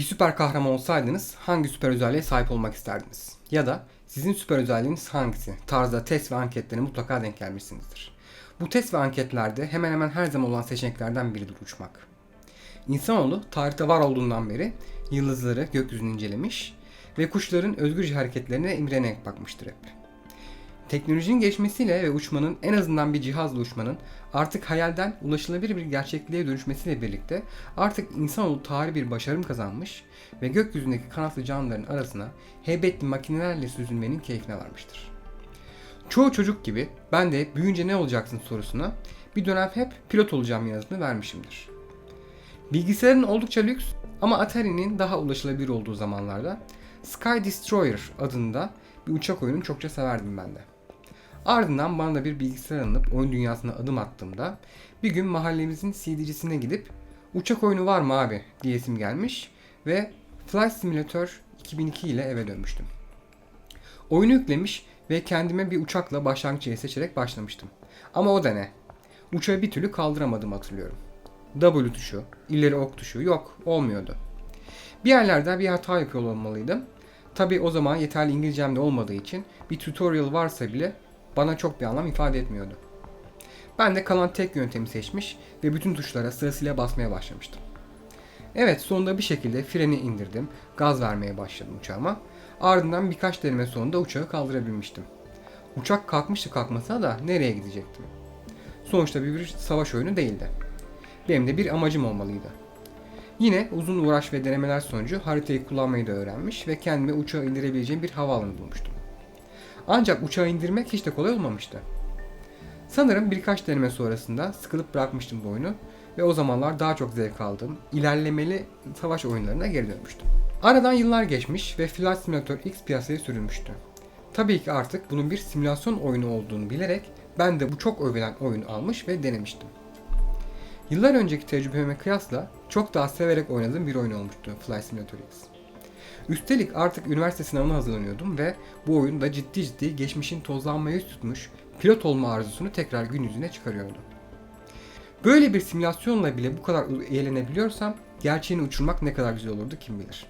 Bir süper kahraman olsaydınız hangi süper özelliğe sahip olmak isterdiniz? Ya da sizin süper özelliğiniz hangisi? Tarzda test ve anketlerine mutlaka denk gelmişsinizdir. Bu test ve anketlerde hemen hemen her zaman olan seçeneklerden biridir uçmak. İnsanoğlu tarihte var olduğundan beri yıldızları, gökyüzünü incelemiş ve kuşların özgürce hareketlerine imrenerek bakmıştır hep. Teknolojinin geçmesiyle ve uçmanın en azından bir cihazla uçmanın artık hayalden ulaşılabilir bir gerçekliğe dönüşmesiyle birlikte artık insanoğlu tarihi bir başarım kazanmış ve gökyüzündeki kanatlı canlıların arasına heybetli makinelerle süzülmenin keyfine varmıştır. Çoğu çocuk gibi ben de büyüyünce ne olacaksın sorusuna bir dönem hep pilot olacağım yanıtını vermişimdir. Bilgisayarın oldukça lüks ama Atari'nin daha ulaşılabilir olduğu zamanlarda Sky Destroyer adında bir uçak oyununu çokça severdim ben de. Ardından bana da bir bilgisayar alınıp oyun dünyasına adım attığımda bir gün mahallemizin CD'cisine gidip uçak oyunu var mı abi diyesim gelmiş ve Flight Simulator 2002 ile eve dönmüştüm. Oyunu yüklemiş ve kendime bir uçakla başlangıç seçerek başlamıştım. Ama o da ne? Uçağı bir türlü kaldıramadım hatırlıyorum. W tuşu, ileri ok tuşu yok olmuyordu. Bir yerlerde bir hata yapıyor olmalıydım. Tabi o zaman yeterli İngilizcem de olmadığı için bir tutorial varsa bile bana çok bir anlam ifade etmiyordu. Ben de kalan tek yöntemi seçmiş ve bütün tuşlara sırasıyla basmaya başlamıştım. Evet sonunda bir şekilde freni indirdim, gaz vermeye başladım uçağıma. Ardından birkaç deneme sonunda uçağı kaldırabilmiştim. Uçak kalkmıştı kalkmasına da nereye gidecektim? Sonuçta bir, bir savaş oyunu değildi. Benim de bir amacım olmalıydı. Yine uzun uğraş ve denemeler sonucu haritayı kullanmayı da öğrenmiş ve kendime uçağı indirebileceğim bir havaalanı bulmuştum. Ancak uçağı indirmek hiç de kolay olmamıştı. Sanırım birkaç deneme sonrasında sıkılıp bırakmıştım bu oyunu ve o zamanlar daha çok zevk aldığım ilerlemeli savaş oyunlarına geri dönmüştüm. Aradan yıllar geçmiş ve Flight Simulator X piyasaya sürülmüştü. Tabii ki artık bunun bir simülasyon oyunu olduğunu bilerek ben de bu çok övülen oyunu almış ve denemiştim. Yıllar önceki tecrübeme kıyasla çok daha severek oynadığım bir oyun olmuştu Flight Simulator X. Üstelik artık üniversite sınavına hazırlanıyordum ve bu oyun da ciddi ciddi geçmişin tozlanmaya yüz tutmuş pilot olma arzusunu tekrar gün yüzüne çıkarıyordu. Böyle bir simülasyonla bile bu kadar eğlenebiliyorsam gerçeğini uçurmak ne kadar güzel olurdu kim bilir.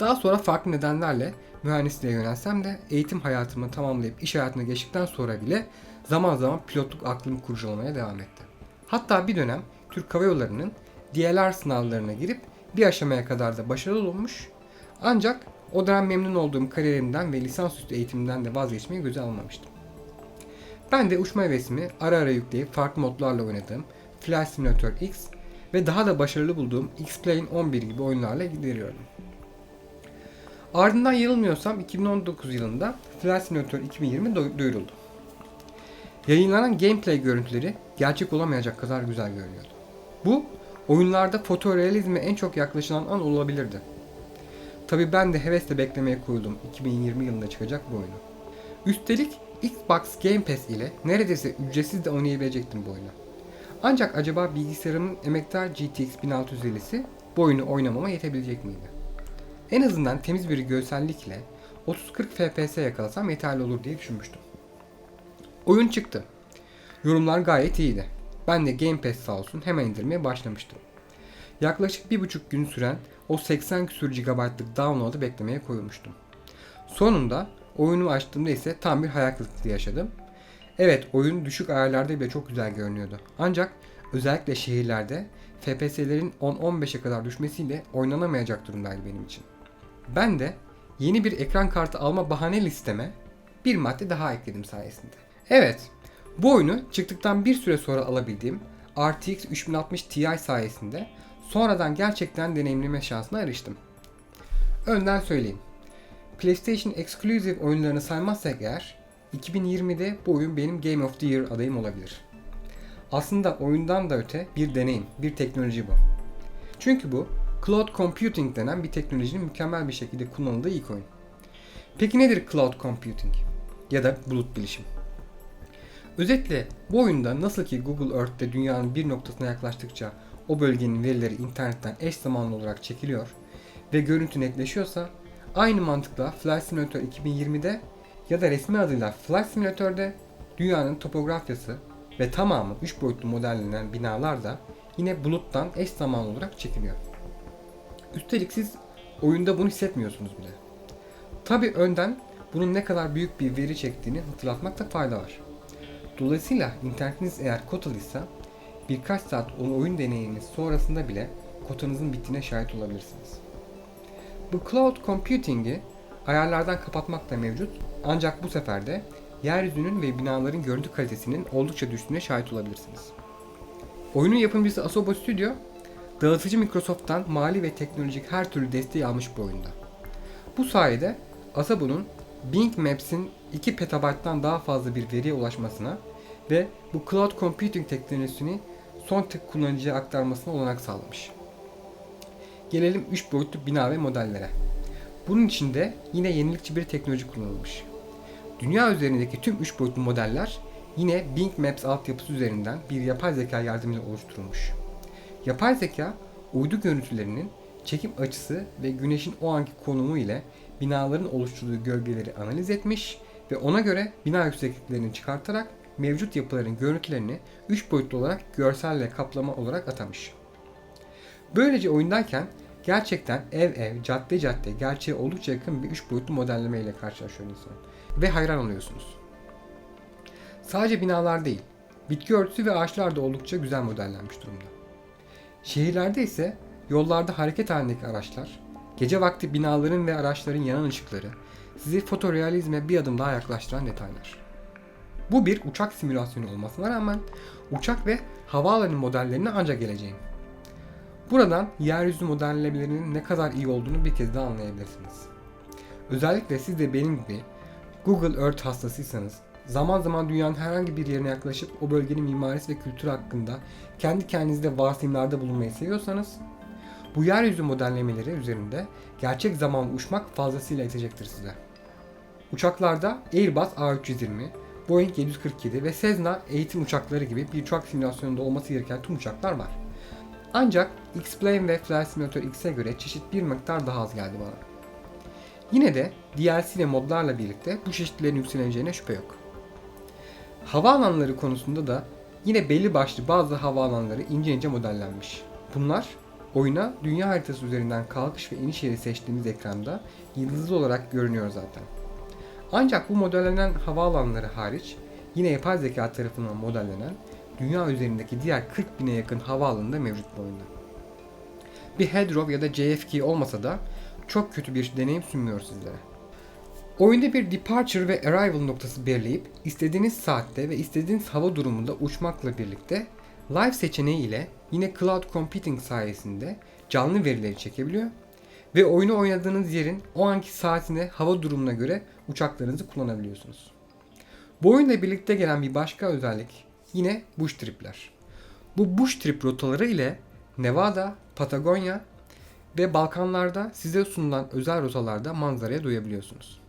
Daha sonra farklı nedenlerle mühendisliğe yönelsem de eğitim hayatımı tamamlayıp iş hayatına geçtikten sonra bile zaman zaman pilotluk aklımı kurcalamaya devam etti. Hatta bir dönem Türk Hava Yolları'nın DLR sınavlarına girip bir aşamaya kadar da başarılı olmuş ancak o dönem memnun olduğum kariyerimden ve lisansüstü eğitimimden de vazgeçmeyi göze almamıştım. Ben de uçma hevesimi ara ara yükleyip farklı modlarla oynadığım Flight Simulator X ve daha da başarılı bulduğum X-Plane 11 gibi oyunlarla gideriyordum. Ardından yanılmıyorsam 2019 yılında Flight Simulator 2020 duyuruldu. Yayınlanan gameplay görüntüleri gerçek olamayacak kadar güzel görünüyordu. Bu oyunlarda fotorealizme en çok yaklaşılan an olabilirdi. Tabi ben de hevesle beklemeye koyuldum 2020 yılında çıkacak bu oyunu. Üstelik Xbox Game Pass ile neredeyse ücretsiz de oynayabilecektim bu oyunu. Ancak acaba bilgisayarımın emektar GTX 1650'si bu oyunu oynamama yetebilecek miydi? En azından temiz bir görsellikle 30-40 FPS yakalasam yeterli olur diye düşünmüştüm. Oyun çıktı. Yorumlar gayet iyiydi. Ben de Game Pass sağ olsun hemen indirmeye başlamıştım. Yaklaşık bir buçuk gün süren o 80 küsur GB'lık download'u beklemeye koyulmuştum. Sonunda oyunu açtığımda ise tam bir hayal kırıklığı yaşadım. Evet oyun düşük ayarlarda bile çok güzel görünüyordu. Ancak özellikle şehirlerde FPS'lerin 10-15'e kadar düşmesiyle oynanamayacak durumdaydı benim için. Ben de yeni bir ekran kartı alma bahane listeme bir madde daha ekledim sayesinde. Evet, bu oyunu çıktıktan bir süre sonra alabildiğim RTX 3060 Ti sayesinde sonradan gerçekten deneyimleme şansına eriştim. Önden söyleyeyim. PlayStation Exclusive oyunlarını saymazsak eğer 2020'de bu oyun benim Game of the Year adayım olabilir. Aslında oyundan da öte bir deneyim, bir teknoloji bu. Çünkü bu Cloud Computing denen bir teknolojinin mükemmel bir şekilde kullanıldığı ilk oyun. Peki nedir Cloud Computing? Ya da bulut bilişim? Özetle bu oyunda nasıl ki Google Earth'te dünyanın bir noktasına yaklaştıkça o bölgenin verileri internetten eş zamanlı olarak çekiliyor ve görüntü netleşiyorsa aynı mantıkla Flight Simulator 2020'de ya da resmi adıyla Flight Simulator'de dünyanın topografyası, ve tamamı 3 boyutlu modellenen binalar da yine buluttan eş zamanlı olarak çekiliyor. Üstelik siz oyunda bunu hissetmiyorsunuz bile. Tabi önden bunun ne kadar büyük bir veri çektiğini hatırlatmakta fayda var. Dolayısıyla internetiniz eğer kotalıysa birkaç saat oyun deneyiminiz sonrasında bile kotanızın bittiğine şahit olabilirsiniz. Bu cloud computing'i ayarlardan kapatmak da mevcut ancak bu sefer de yeryüzünün ve binaların görüntü kalitesinin oldukça düştüğüne şahit olabilirsiniz. Oyunun yapımcısı Asobo Studio, dağıtıcı Microsoft'tan mali ve teknolojik her türlü desteği almış bu oyunda. Bu sayede Asobo'nun Bing Maps'in 2 petabayttan daha fazla bir veriye ulaşmasına ve bu cloud computing teknolojisini son tek kullanıcıya aktarmasına olanak sağlamış. Gelelim 3 boyutlu bina ve modellere. Bunun için de yine yenilikçi bir teknoloji kullanılmış. Dünya üzerindeki tüm 3 boyutlu modeller yine Bing Maps altyapısı üzerinden bir yapay zeka yardımıyla oluşturulmuş. Yapay zeka, uydu görüntülerinin çekim açısı ve güneşin o anki konumu ile binaların oluşturduğu gölgeleri analiz etmiş ve ona göre bina yüksekliklerini çıkartarak mevcut yapıların görüntülerini 3 boyutlu olarak görselle kaplama olarak atamış. Böylece oyundayken gerçekten ev ev, cadde cadde gerçeğe oldukça yakın bir 3 boyutlu modelleme ile karşılaşıyor insan. Ve hayran oluyorsunuz. Sadece binalar değil, bitki örtüsü ve ağaçlar da oldukça güzel modellenmiş durumda. Şehirlerde ise yollarda hareket halindeki araçlar, gece vakti binaların ve araçların yanan ışıkları sizi fotorealizme bir adım daha yaklaştıran detaylar. Bu bir uçak simülasyonu olmasına rağmen uçak ve havaalanı modellerine ancak geleceğim. Buradan yeryüzü modellemelerinin ne kadar iyi olduğunu bir kez daha anlayabilirsiniz. Özellikle siz de benim gibi Google Earth hastasıysanız zaman zaman dünyanın herhangi bir yerine yaklaşıp o bölgenin mimarisi ve kültürü hakkında kendi kendinizde varsayımlarda bulunmayı seviyorsanız bu yeryüzü modellemeleri üzerinde gerçek zamanlı uçmak fazlasıyla yetecektir size. Uçaklarda Airbus A320, Boeing 747 ve Cessna eğitim uçakları gibi bir uçak simülasyonunda olması gereken tüm uçaklar var. Ancak X-Plane ve Flight Simulator X'e göre çeşit bir miktar daha az geldi bana. Yine de DLC ve modlarla birlikte bu çeşitlerin yükseleceğine şüphe yok. Havaalanları konusunda da yine belli başlı bazı havaalanları ince ince modellenmiş. Bunlar oyuna dünya haritası üzerinden kalkış ve iniş yeri seçtiğimiz ekranda yıldızlı olarak görünüyor zaten. Ancak bu modellenen havaalanları hariç yine yapay zeka tarafından modellenen dünya üzerindeki diğer 40 bine yakın havaalanı da mevcut bu. Bir Heathrow ya da JFK olmasa da çok kötü bir deneyim sunmuyor sizlere. Oyunda bir departure ve arrival noktası belirleyip istediğiniz saatte ve istediğiniz hava durumunda uçmakla birlikte live seçeneği ile yine cloud computing sayesinde canlı verileri çekebiliyor ve oyunu oynadığınız yerin o anki saatine hava durumuna göre uçaklarınızı kullanabiliyorsunuz. Bu oyunla birlikte gelen bir başka özellik yine bush tripler. Bu bush trip rotaları ile Nevada, Patagonya ve Balkanlarda size sunulan özel rotalarda manzaraya duyabiliyorsunuz.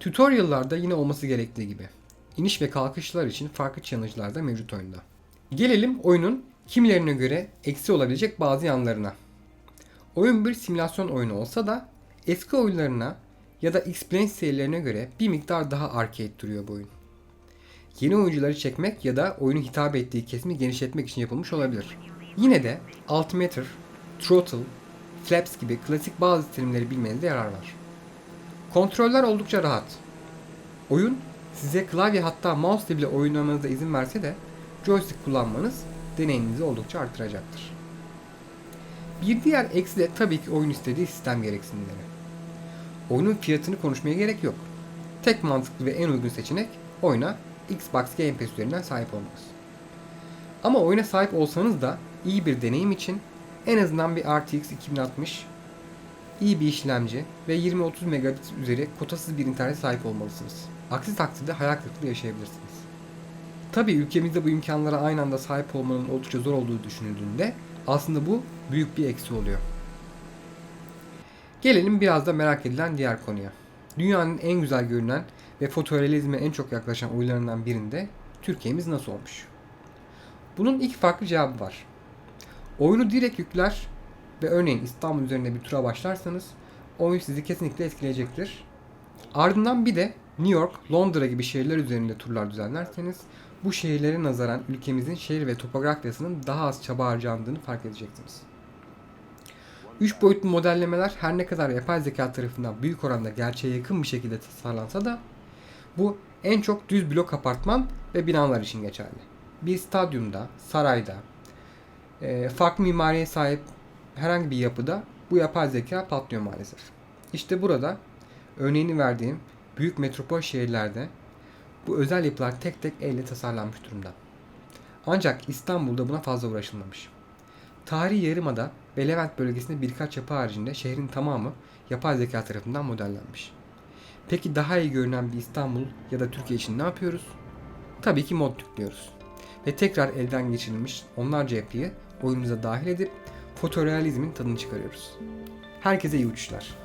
Tutorial'larda yine olması gerektiği gibi iniş ve kalkışlar için farklı challenge'lar da mevcut oyunda. Gelelim oyunun kimilerine göre eksi olabilecek bazı yanlarına. Oyun bir simülasyon oyunu olsa da eski oyunlarına ya da X-Plane serilerine göre bir miktar daha arcade duruyor bu oyun. Yeni oyuncuları çekmek ya da oyunun hitap ettiği kesimi genişletmek için yapılmış olabilir. Yine de Altimeter, Throttle, Flaps gibi klasik bazı terimleri bilmenizde yarar var. Kontroller oldukça rahat. Oyun size klavye hatta mouse ile bile oynamanıza izin verse de joystick kullanmanız deneyiminizi oldukça artıracaktır. Bir diğer eksi de tabii ki oyun istediği sistem gereksinimleri. Oyunun fiyatını konuşmaya gerek yok. Tek mantıklı ve en uygun seçenek oyuna Xbox Game Pass üzerinden sahip olmanız. Ama oyuna sahip olsanız da iyi bir deneyim için en azından bir RTX 2060, iyi bir işlemci ve 20-30 megabit üzeri kotasız bir internete sahip olmalısınız. Aksi takdirde hayal kırıklığı yaşayabilirsiniz. Tabii ülkemizde bu imkanlara aynı anda sahip olmanın oldukça zor olduğu düşünüldüğünde aslında bu büyük bir eksi oluyor. Gelelim biraz da merak edilen diğer konuya. Dünyanın en güzel görünen ve fotorealizme en çok yaklaşan oyunlarından birinde Türkiye'miz nasıl olmuş? Bunun ilk farklı cevabı var. Oyunu direkt yükler ve örneğin İstanbul üzerinde bir tura başlarsanız oyun sizi kesinlikle etkileyecektir. Ardından bir de New York, Londra gibi şehirler üzerinde turlar düzenlerseniz bu şehirlere nazaran ülkemizin şehir ve topografyasının daha az çaba harcandığını fark edeceksiniz. 3 boyutlu modellemeler her ne kadar yapay zeka tarafından büyük oranda gerçeğe yakın bir şekilde tasarlansa da bu en çok düz blok apartman ve binalar için geçerli. Bir stadyumda, sarayda, e, farklı mimariye sahip herhangi bir yapıda bu yapay zeka patlıyor maalesef. İşte burada örneğini verdiğim büyük metropol şehirlerde bu özel yapılar tek tek elle tasarlanmış durumda. Ancak İstanbul'da buna fazla uğraşılmamış. Tarihi Yarımada ve Levent bölgesinde birkaç yapı haricinde şehrin tamamı yapay zeka tarafından modellenmiş. Peki daha iyi görünen bir İstanbul ya da Türkiye için ne yapıyoruz? Tabii ki mod yüklüyoruz. Ve tekrar elden geçirilmiş onlarca yapıyı oyunumuza dahil edip fotorealizmin tadını çıkarıyoruz. Herkese iyi uçuşlar.